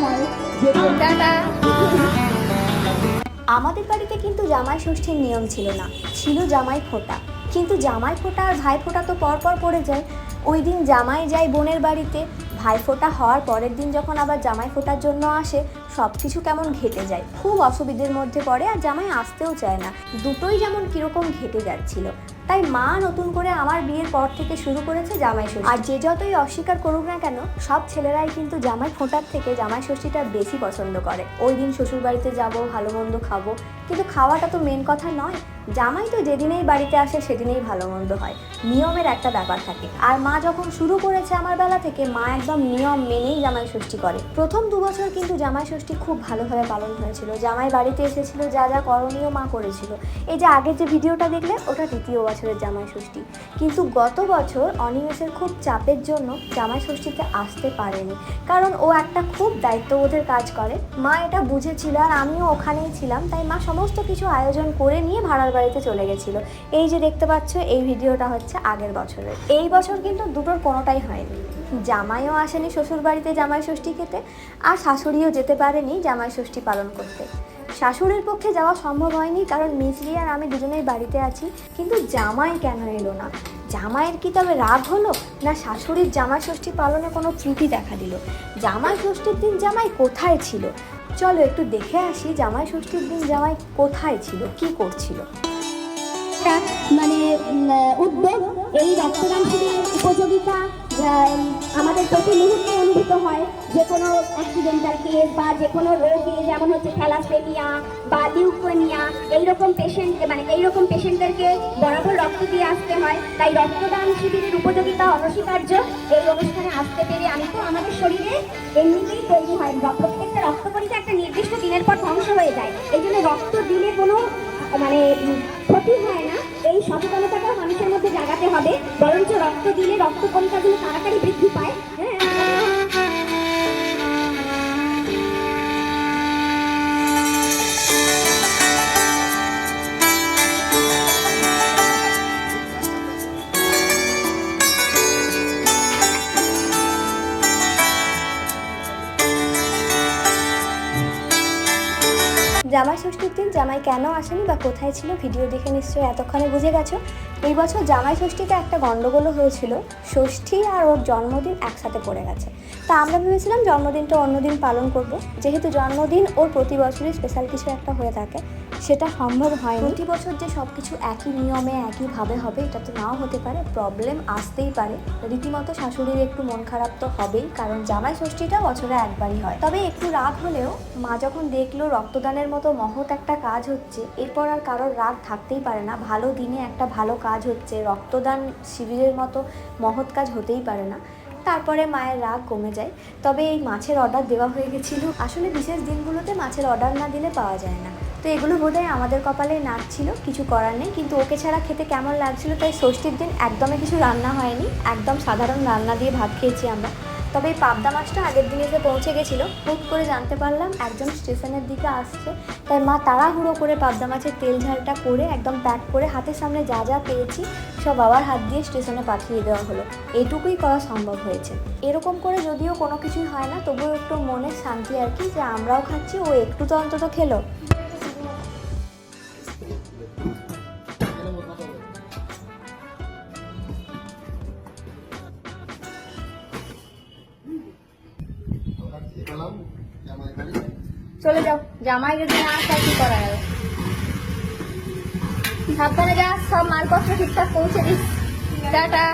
হয় টাটা আমাদের বাড়িতে কিন্তু জামাই ষষ্ঠীর নিয়ম ছিল না ছিল জামাই ফোঁটা। কিন্তু জামাই ফোঁটা আর ভাই ফোঁটা তো পরপর পড়ে যায়। ওই দিন জামাই যায় বোনের বাড়িতে ভাই ফোঁটা হওয়ার পরের দিন যখন আবার জামাই ফোঁটার জন্য আসে সব কিছু কেমন ঘেটে যায়। খুব অসুবিধের মধ্যে পড়ে আর জামাই আসতেও চায় না। দুটোই যেমন কীরকম ঘেটে যাচ্ছিল। তাই মা নতুন করে আমার বিয়ের পর থেকে শুরু করেছে জামাই ষষ্ঠী। আর যে যতই অস্বীকার করুক না কেন, সব ছেলেরাই কিন্তু জামাই ফোঁটার থেকে জামাই ষষ্ঠীটা বেশি পছন্দ করে। ওই দিন শ্বশুরবাড়িতে যাব, ভালো মন্দ খাব, কিন্তু খাওয়াটা তো মেন কথা নয়। জামাই তো যেদিনেই বাড়িতে আসে সেদিনেই ভালো মন্দ হয়। নিয়মের একটা ব্যাপার থাকে। আর মা যখন শুরু করেছে আমার বেলা থেকে, মা একদম নিয়ম মেনেই জামাই ষষ্ঠী করে। প্রথম দু বছর কিন্তু জামাই ষষ্ঠী খুব ভালোভাবে পালন হয়েছিল। জামাই বাড়িতে এসেছিল, যা যা করণীয় মা করেছিল। এই যে আগের যে ভিডিওটা দেখলে, ওটা দ্বিতীয় বছরের জামাই ষষ্ঠী। কিন্তু গত বছর অনিমেষের খুব চাপের জন্য জামাই ষষ্ঠীতে আসতে পারেনি। কারণ ও একটা খুব দায়িত্ববোধের কাজ করে। মা এটা বুঝেছিল আর আমিও ওখানেই ছিলাম। তাই মা সমস্ত কিছু আয়োজন করে নিয়ে ভাড়ার বাড়িতে চলে গেছিল। এই যে দেখতে পাচ্ছ, এই ভিডিওটা হচ্ছে আগের বছরের। এই বছর কিন্তু দুটোর কোনোটাই হয়নি। জামাইও আসেনি শ্বশুর বাড়িতে জামাই ষষ্ঠী খেতে, আর শাশুড়িও যেতে পারেনি জামাই ষষ্ঠী পালন করতে। শাশুড়ির পক্ষে যাওয়া সম্ভব হয়নি, কারণ মিসরি আর আমি দুজনেই বাড়িতে আছি। কিন্তু জামাই কেন এলো না? জামাইয়ের কি তবে রাগ হলো, না শাশুড়ির জামাই ষষ্ঠী পালনে কোনো ত্রুটি দেখা দিল? জামাই ষষ্ঠীর দিন জামাই কোথায় ছিল? চলো একটু দেখে আসি জামাই ষষ্ঠীর দিন জামাই কোথায় ছিল, কি করছিল? মানে উদ্যোগ এই রক্তদান উপযোগিতা আমাদের প্রতি মুহূর্তে অনুভূত হয় যে কোনো অ্যাক্সিডেন্টাল কেস বা যে কোনো রোগে, যেমন হচ্ছে থ্যালাসেমিয়া বা লিউকোনিয়া এইরকম পেশেন্ট মানে এইরকম পেশেন্টদেরকে বরাবর রক্ত দিয়ে আসতে হয়। তাই রক্তদান শিবিরের উপযোগিতা অনস্বীকার্য। এই অনুষ্ঠানে আসতে পেরে আমি তো আমাদের শরীরে এমনিতেই তৈরি হয়। প্রত্যেকটা রক্তকণিকা একটা নির্দিষ্ট দিনের পর ধ্বংস হয়ে যায়। এই জন্য রক্ত দিলে কোনো মানে এই সচেতনতাটা মানুষের মধ্যে জাগাতে হবে। বরঞ্চ রক্ত দিলে রক্ত কণিকাগুলো তাড়াতাড়ি বৃদ্ধি পায়। হ্যাঁ? জামাই ষষ্ঠীর দিন জামাই কেন আসেনি বা কোথায় ছিল ভিডিও দেখে নিশ্চয়ই এতক্ষণে বুঝে গেছো। এই বছর জামাই ষষ্ঠীতে একটা গণ্ডগোলও হয়েছিল, ষষ্ঠী আর ওর জন্মদিন একসাথে পড়ে গেছে। তা আমরা ভেবেছিলাম জন্মদিনটা অন্যদিন পালন করব, যেহেতু জন্মদিন ওর প্রতি বছরই স্পেশাল কিছু একটা হয়ে থাকে, সেটা সম্ভব হয় প্রতি বছর যে সব কিছু একই নিয়মে একইভাবে হবে, এটা তো নাও হতে পারে প্রবলেম আসতেই পারে। রীতিমতো শাশুড়ির একটু মন খারাপ তো হবেই, কারণ জামাই ষষ্ঠীটা বছরে একবারই হয়। তবে একটু রাগ হলেও মা যখন দেখল রক্তদানের মতো মহৎ একটা কাজ হচ্ছে, এরপর আর কারোর রাগ থাকতেই পারে না। ভালো দিনে একটা ভালো কাজ হচ্ছে, রক্তদান শিবিরের মতো মহৎ কাজ হতেই পারে না। তারপরে মায়ের রাগ কমে যায়। তবে এই মাছের অর্ডার দেওয়া হয়ে গেছিল। আসলে বিশেষ দিনগুলোতে মাছের অর্ডার না দিলে পাওয়া যায় না। তো এগুলো বোধহয় আমাদের কপালে নাচ ছিল কিছু করার নেই। কিন্তু ওকে ছাড়া খেতে কেমন লাগছিল, তাই ষষ্ঠীর দিন একদমই কিছু রান্না হয়নি। একদম সাধারণ রান্না দিয়ে ভাত খেয়েছি আমরা। তবে এই পাবদা মাছটা আগের দিন এসে পৌঁছে গেছিল, হুট করে জানতে পারলাম একজন স্টেশনের দিকে আসছে। তাই মা তাড়াহুড়ো করে পাবদা মাছের তেল ঝালটা করে একদম প্যাক করে হাতের সামনে যা যা পেয়েছি, সব বাবার হাত দিয়ে স্টেশনে পাঠিয়ে দেওয়া হলো। এটুকুই করা সম্ভব হয়েছে। এরকম করে যদিও কোনো কিছুই হয় না, তবুও একটু মনের শান্তি আর কি যে আমরাও খাচ্ছি, ও একটু তো অন্তত খেলো। চলে যাও, জামাই যদি না আসা কি করা যাবে? সাবধানে যা, সব মালপত্র ঠিকঠাক পৌঁছে দিস। টাটা।